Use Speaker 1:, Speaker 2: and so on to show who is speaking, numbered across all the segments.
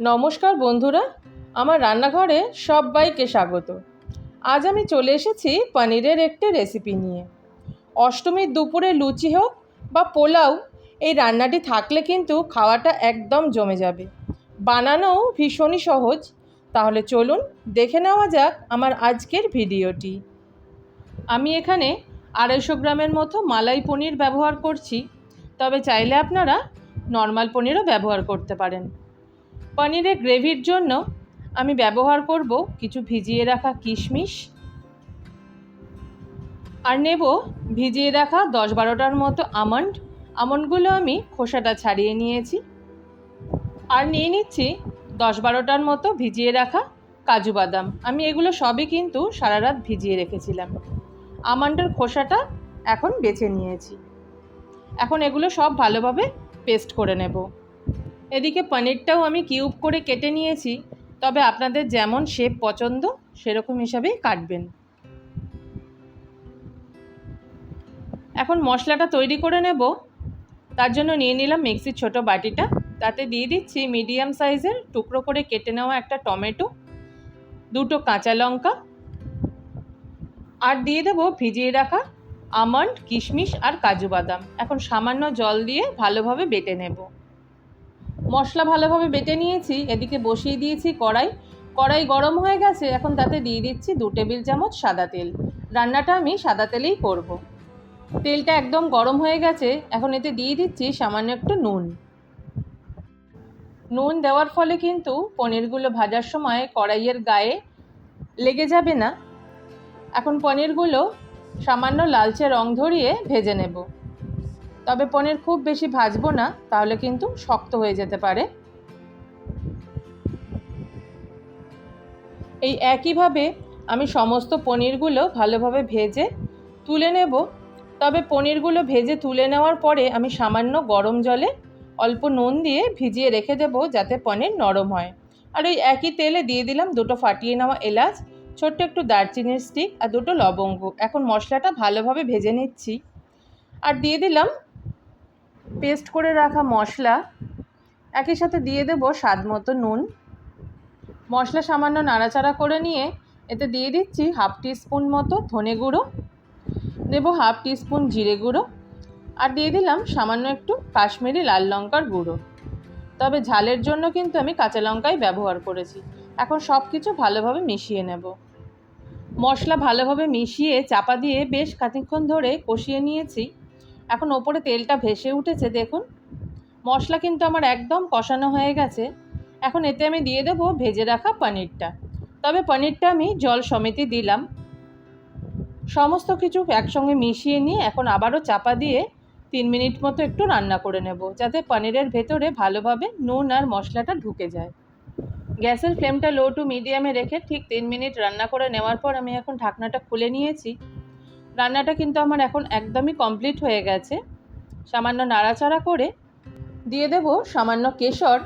Speaker 1: নমস্কার বন্ধুরা, আমার রান্নাঘরে সবাইকে স্বাগত। আজ আমি চলে এসেছি পনিরের একটি রেসিপি নিয়ে। অষ্টমীর দুপুরে লুচি হোক বা পোলাও, এই রান্নাটি থাকলে কিন্তু খাওয়াটা একদম জমে যাবে। বানানোও ভীষণই সহজ। তাহলে চলুন দেখে নেওয়া যাক আমার আজকের ভিডিওটি। আমি এখানে আড়াইশো গ্রামের মতো মালাই পনির ব্যবহার করছি। তবে চাইলে আপনারা নর্মাল পনিরও ব্যবহার করতে পারেন। পনিরের গ্রেভির জন্য আমি ব্যবহার করব কিছু ভিজিয়ে রাখা কিশমিশ। আর নেব ভিজিয়ে রাখা দশ বারোটার মতো আমন্ড। আমন্ডগুলো আমি খোসাটা ছাড়িয়ে নিয়েছি। আর নিয়ে নিচ্ছি দশ বারোটার মতো ভিজিয়ে রাখা কাজু বাদাম। আমি এগুলো সবই কিন্তু সারা রাত ভিজিয়ে রেখেছিলাম। আমন্ডের খোসাটা এখন বেছে নিয়েছি। এখন এগুলো সব ভালোভাবে পেস্ট করে নেব। এদিকে পনিরটাও আমি কিউব করে কেটে নিয়েছি, তবে আপনাদের যেমন শেপ পছন্দ, সেরকম হিসাবেই কাটবেন। এখন মশলাটা তৈরি করে নেব। তার জন্য নিয়ে নিলাম মিক্সির ছোট বাটিটা। তাতে দিয়ে দিচ্ছি মিডিয়াম সাইজের টুকরো করে কেটে নেওয়া একটা টমেটো, দুটো কাঁচা লঙ্কা, আর দিয়ে দেবো ভিজিয়ে রাখা আমন্ড, কিশমিশ আর কাজু বাদাম। এখন সামান্য জল দিয়ে ভালোভাবে বেটে নেব। মশলা ভালোভাবে বেটে নিয়েছি, এদিকে বসিয়ে দিয়েছি কড়াই। কড়াই গরম হয়ে গেছে, এখন তাতে দিয়ে দিচ্ছি দু টেবিল চামচ সাদা তেল। রান্নাটা আমি সাদা তেলেই করব। তেলটা একদম গরম হয়ে গেছে, এখন এতে দিয়ে দিচ্ছি সামান্য একটু নুন। নুন দেওয়ার ফলে কিন্তু পনিরগুলো ভাজার সময় কড়াইয়ের গায়ে লেগে যাবে না। এখন পনিরগুলো সামান্য লালচে রং ধরিয়ে ভেজে নেব। তবে পনির খুব বেশি ভাজবো না, তাহলে কিন্তু শক্ত হয়ে যেতে পারে। এই একইভাবে আমি সমস্ত পনিরগুলো ভালোভাবে ভেজে তুলে নেব। তবে পনিরগুলো ভেজে তুলে নেওয়ার পরে আমি সামান্য গরম জলে অল্প নুন দিয়ে ভিজিয়ে রেখে দেব যাতে পনির নরম হয়। আর ওই একই তেলে দিয়ে দিলাম দুটো ফাটিয়ে নেওয়া এলাচ, ছোট্ট একটু দারচিনির স্টিক আর দুটো লবঙ্গ। এখন মশলাটা ভালোভাবে ভেজে নিচ্ছি। আর দিয়ে দিলাম পেস্ট করে রাখা মশলা। একই সাথে দিয়ে দেব স্বাদ মতো নুন। মশলা সামান্য নাড়াচাড়া করে নিয়ে এতে দিয়ে দিচ্ছি হাফ স্পুন মতো ধনে গুঁড়ো। দেব হাফ স্পুন জিরে গুঁড়ো। আর দিয়ে দিলাম সামান্য একটু কাশ্মীরি লাল লঙ্কার গুঁড়ো। তবে ঝালের জন্য কিন্তু আমি কাঁচা লঙ্কাই ব্যবহার করেছি। এখন সব কিছু ভালোভাবে মিশিয়ে নেব। মশলা ভালোভাবে মিশিয়ে চাপা দিয়ে বেশ খানিক্ষণ ধরে কষিয়ে নিয়েছি। এখন ওপরে তেলটা ভেসে উঠেছে, দেখুন। মশলা কিন্তু আমার একদম কষানো হয়ে গেছে। এখন এতে আমি দিয়ে দেবো ভেজে রাখা পনিরটা। তবে পনিরটা আমি জল সমেতই দিলাম। সমস্ত কিছু একসঙ্গে মিশিয়ে নিয়ে এখন আবারও চাপা দিয়ে তিন মিনিট মতো একটু রান্না করে নেব, যাতে পনিরের ভেতরে ভালোভাবে নুন আর মশলাটা ঢুকে যায়। গ্যাসের ফ্লেমটা লো টু মিডিয়ামে রেখে ঠিক তিন মিনিট রান্না করে নেওয়ার পর আমি এখন ঢাকনাটা খুলে নিয়েছি। রান্নাটা কিন্তু আমার এখন একদমই কমপ্লিট হয়ে গেছে। সামান্য নাড়াচাড়া করে দিয়ে দেব সামান্য কেশর।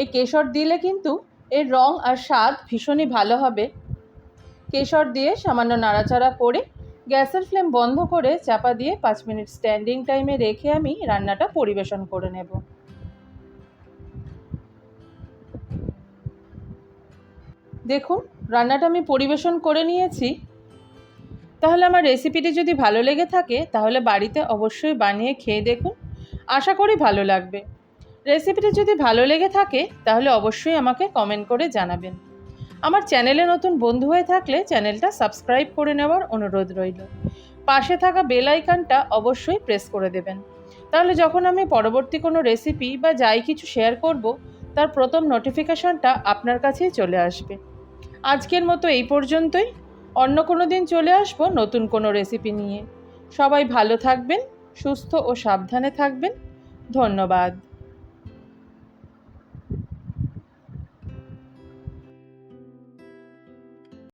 Speaker 1: এই কেশর দিলে কিন্তু এর রং আর স্বাদ ভীষণই ভালো হবে। কেশর দিয়ে সামান্য নাড়াচাড়া করে গ্যাসের ফ্লেম বন্ধ করে চাপা দিয়ে পাঁচ মিনিট স্ট্যান্ডিং টাইমে রেখে আমি রান্নাটা পরিবেশন করে নেব। দেখুন, রান্নাটা আমি পরিবেশন করে নিয়েছি। তাহলে আমার রেসিপিটি যদি ভালো লেগে থাকে, তাহলে বাড়িতে অবশ্যই বানিয়ে খেয়ে দেখুন। আশা করি ভালো লাগবে। রেসিপিটি যদি ভালো লেগে থাকে, তাহলে অবশ্যই আমাকে কমেন্ট করে জানাবেন। আমার চ্যানেলে নতুন বন্ধু হয়ে থাকলে চ্যানেলটা সাবস্ক্রাইব করে নেওয়ার অনুরোধ রইল। পাশে থাকা বেল আইকনটা অবশ্যই প্রেস করে দেবেন। তাহলে যখন আমি পরবর্তী কোনো রেসিপি বা যাই কিছু শেয়ার করব, তার প্রথম নোটিফিকেশনটা আপনার কাছেই চলে আসবে। আজকের মতো এই পর্যন্তই। অন্য কোনো দিন চলে আসব নতুন কোনো রেসিপি নিয়ে। সবাই ভালো থাকবেন, সুস্থ ও সাবধানে থাকবেন। ধন্যবাদ।